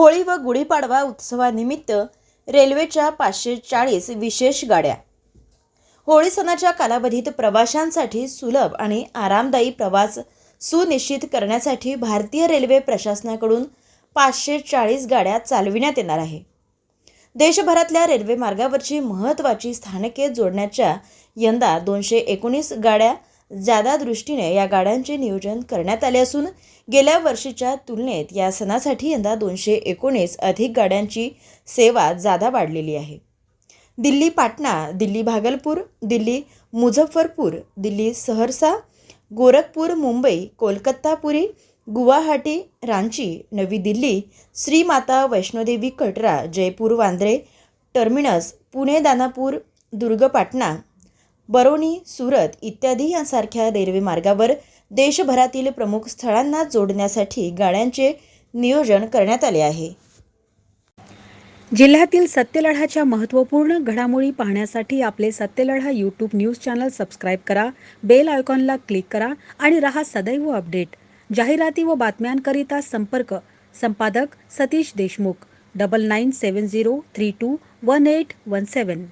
होळी व गुढीपाडवा उत्सवानिमित्त रेल्वेच्या पाचशे चाळीस विशेष गाड्या. होळी सणाच्या कालावधीत प्रवाशांसाठी सुलभ आणि आरामदायी प्रवास सुनिश्चित करण्यासाठी भारतीय रेल्वे प्रशासनाकडून पाचशे चाळीस गाड्या चालविण्यात येणार आहे. देशभरातल्या रेल्वे मार्गावरची महत्त्वाची स्थानके जोडण्याच्या यंदा दोनशे एकोणीस गाड्या जादा दृष्टीने या गाड्यांचे नियोजन करण्यात आले असून गेल्या वर्षीच्या तुलनेत या सणासाठी यंदा दोनशे एकोणीस अधिक गाड्यांची सेवा जादा वाढलेली आहे. दिल्ली पाटणा दिल्ली भागलपूर दिल्ली मुझफ्फरपूर दिल्ली सहरसा गोरखपूर मुंबई कोलकाता पुरी गुवाहाटी रांची नवी दिल्ली श्रीमाता वैष्णोदेवी कटरा जयपूर वांद्रे टर्मिनस पुणे दानापूर दुर्ग पाटणा बरोनी सुरत इत्यादी यांसारख्या रेल्वे मार्गावर देशभरातील प्रमुख स्थळांना जोडण्यासाठी गाड्यांचे नियोजन करण्यात आले आहे. जिल्ह्यातील सत्यलढाच्या महत्त्वपूर्ण घडामोडी पाहण्यासाठी आपले Satyaladha YouTube news channel subscribe करा बेल आयकॉनला क्लिक करा आणि रहा सदैव अपडेट जाहिराती व बातम्यांकरिता संपर्क संपादक Satish Deshmukh double nine seven zero three two one eight one seven